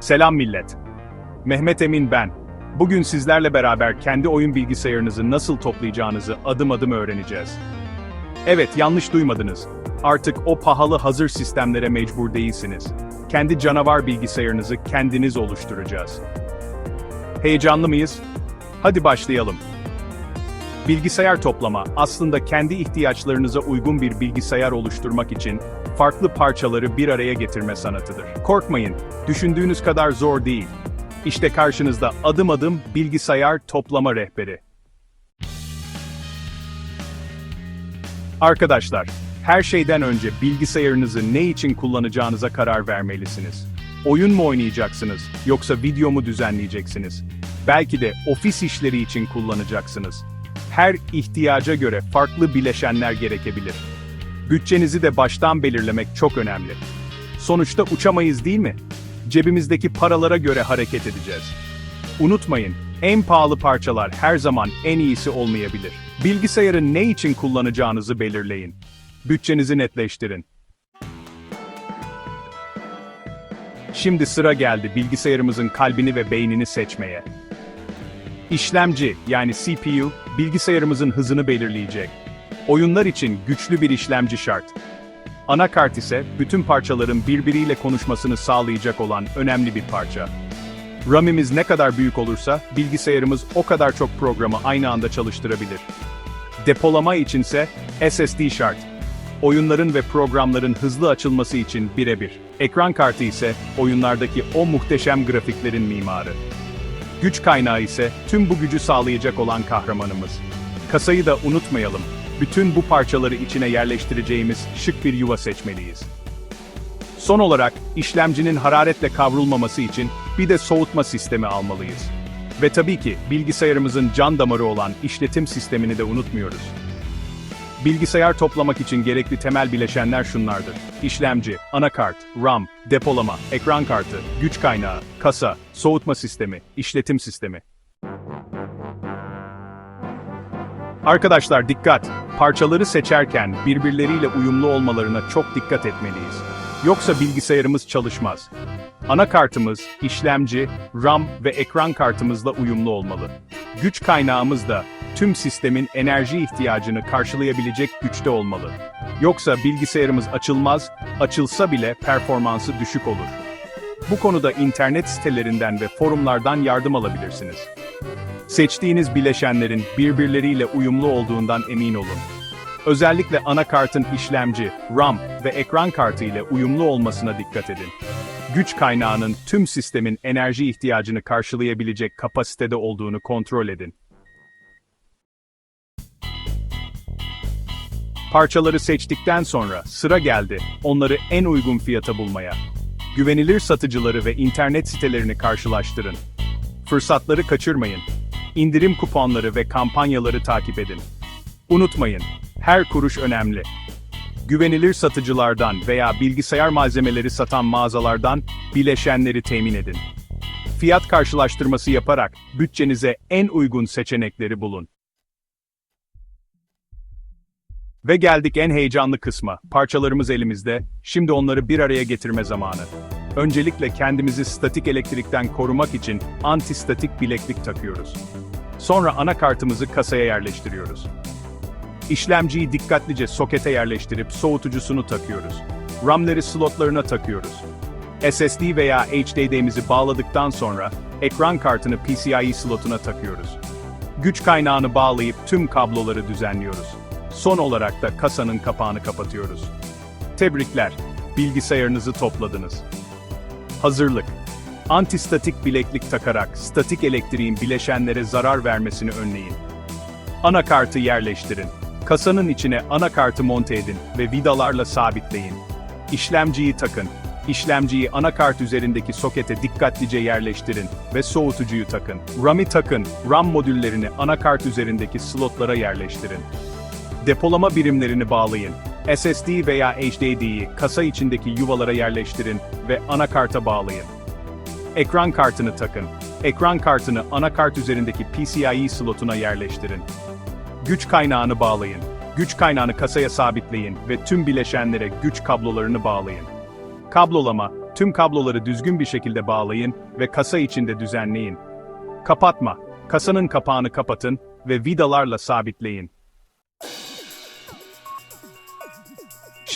Selam millet. Mehmet Emin ben. Bugün sizlerle beraber kendi oyun bilgisayarınızı nasıl toplayacağınızı adım adım öğreneceğiz. Evet, yanlış duymadınız. Artık o pahalı hazır sistemlere mecbur değilsiniz. Kendi canavar bilgisayarınızı kendiniz oluşturacağız. Heyecanlı mıyız? Hadi başlayalım. Bilgisayar toplama aslında kendi ihtiyaçlarınıza uygun bir bilgisayar oluşturmak için farklı parçaları bir araya getirme sanatıdır. Korkmayın, düşündüğünüz kadar zor değil. İşte karşınızda adım adım bilgisayar toplama rehberi. Arkadaşlar, her şeyden önce bilgisayarınızı ne için kullanacağınıza karar vermelisiniz. Oyun mu oynayacaksınız, yoksa video mu düzenleyeceksiniz? Belki de ofis işleri için kullanacaksınız. Her ihtiyaca göre farklı bileşenler gerekebilir. Bütçenizi de baştan belirlemek çok önemli. Sonuçta uçamayız değil mi? Cebimizdeki paralara göre hareket edeceğiz. Unutmayın, en pahalı parçalar her zaman en iyisi olmayabilir. Bilgisayarı ne için kullanacağınızı belirleyin. Bütçenizi netleştirin. Şimdi sıra geldi bilgisayarımızın kalbini ve beynini seçmeye. İşlemci yani CPU, bilgisayarımızın hızını belirleyecek. Oyunlar için güçlü bir işlemci şart. Anakart ise bütün parçaların birbiriyle konuşmasını sağlayacak olan önemli bir parça. RAM'imiz ne kadar büyük olursa bilgisayarımız o kadar çok programı aynı anda çalıştırabilir. Depolama içinse SSD şart. Oyunların ve programların hızlı açılması için birebir. Ekran kartı ise oyunlardaki o muhteşem grafiklerin mimarı. Güç kaynağı ise tüm bu gücü sağlayacak olan kahramanımız. Kasayı da unutmayalım. Bütün bu parçaları içine yerleştireceğimiz şık bir yuva seçmeliyiz. Son olarak, işlemcinin hararetle kavrulmaması için bir de soğutma sistemi almalıyız. Ve tabii ki bilgisayarımızın can damarı olan işletim sistemini de unutmuyoruz. Bilgisayar toplamak için gerekli temel bileşenler şunlardır. İşlemci, anakart, RAM, depolama, ekran kartı, güç kaynağı, kasa, soğutma sistemi, işletim sistemi. Arkadaşlar dikkat! Parçaları seçerken birbirleriyle uyumlu olmalarına çok dikkat etmeliyiz. Yoksa bilgisayarımız çalışmaz. Anakartımız, işlemci, RAM ve ekran kartımızla uyumlu olmalı. Güç kaynağımız da tüm sistemin enerji ihtiyacını karşılayabilecek güçte olmalı. Yoksa bilgisayarımız açılmaz, açılsa bile performansı düşük olur. Bu konuda internet sitelerinden ve forumlardan yardım alabilirsiniz. Seçtiğiniz bileşenlerin birbirleriyle uyumlu olduğundan emin olun. Özellikle anakartın işlemci, RAM ve ekran kartı ile uyumlu olmasına dikkat edin. Güç kaynağının tüm sistemin enerji ihtiyacını karşılayabilecek kapasitede olduğunu kontrol edin. Parçaları seçtikten sonra sıra geldi onları en uygun fiyata bulmaya. Güvenilir satıcıları ve internet sitelerini karşılaştırın. Fırsatları kaçırmayın. İndirim kuponları ve kampanyaları takip edin. Unutmayın, her kuruş önemli. Güvenilir satıcılardan veya bilgisayar malzemeleri satan mağazalardan bileşenleri temin edin. Fiyat karşılaştırması yaparak bütçenize en uygun seçenekleri bulun. Ve geldik en heyecanlı kısma. Parçalarımız elimizde, şimdi onları bir araya getirme zamanı. Öncelikle kendimizi statik elektrikten korumak için antistatik bileklik takıyoruz. Sonra anakartımızı kasaya yerleştiriyoruz. İşlemciyi dikkatlice sokete yerleştirip soğutucusunu takıyoruz. RAM'leri slotlarına takıyoruz. SSD veya HDD'mizi bağladıktan sonra ekran kartını PCIe slotuna takıyoruz. Güç kaynağını bağlayıp tüm kabloları düzenliyoruz. Son olarak da kasanın kapağını kapatıyoruz. Tebrikler, bilgisayarınızı topladınız. Hazırlık. Antistatik bileklik takarak statik elektriğin bileşenlere zarar vermesini önleyin. Anakartı yerleştirin. Kasanın içine anakartı monte edin ve vidalarla sabitleyin. İşlemciyi takın. İşlemciyi anakart üzerindeki sokete dikkatlice yerleştirin ve soğutucuyu takın. RAM'i takın. RAM modüllerini anakart üzerindeki slotlara yerleştirin. Depolama birimlerini bağlayın. SSD veya HDD'yi kasa içindeki yuvalara yerleştirin ve anakarta bağlayın. Ekran kartını takın. Ekran kartını anakart üzerindeki PCIe slotuna yerleştirin. Güç kaynağını bağlayın. Güç kaynağını kasaya sabitleyin ve tüm bileşenlere güç kablolarını bağlayın. Kablolama, Tüm kabloları düzgün bir şekilde bağlayın ve kasa içinde düzenleyin. Kapatma. Kasanın kapağını kapatın ve vidalarla sabitleyin.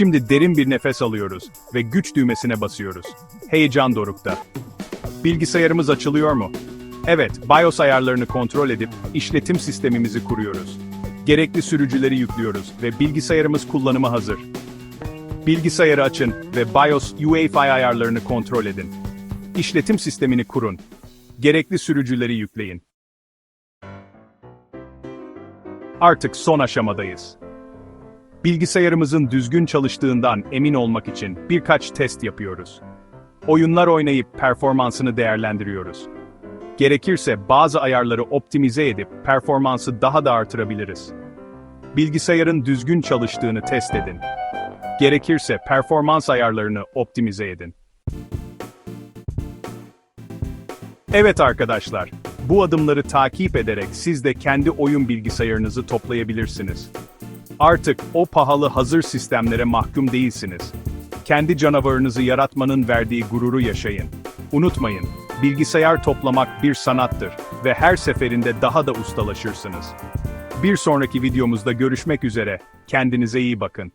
Şimdi derin bir nefes alıyoruz ve güç düğmesine basıyoruz. Heyecan dorukta. Bilgisayarımız açılıyor mu? Evet, BIOS ayarlarını kontrol edip işletim sistemimizi kuruyoruz. Gerekli sürücüleri yüklüyoruz ve bilgisayarımız kullanıma hazır. Bilgisayarı açın ve BIOS UEFI ayarlarını kontrol edin. İşletim sistemini kurun. Gerekli sürücüleri yükleyin. Artık son aşamadayız. Bilgisayarımızın düzgün çalıştığından emin olmak için birkaç test yapıyoruz. Oyunlar oynayıp performansını değerlendiriyoruz. Gerekirse bazı ayarları optimize edip performansı daha da artırabiliriz. Bilgisayarın düzgün çalıştığını test edin. Gerekirse performans ayarlarını optimize edin. Evet arkadaşlar, bu adımları takip ederek siz de kendi oyun bilgisayarınızı toplayabilirsiniz. Artık o pahalı hazır sistemlere mahkum değilsiniz. Kendi canavarınızı yaratmanın verdiği gururu yaşayın. Unutmayın, bilgisayar toplamak bir sanattır ve her seferinde daha da ustalaşırsınız. Bir sonraki videomuzda görüşmek üzere, kendinize iyi bakın.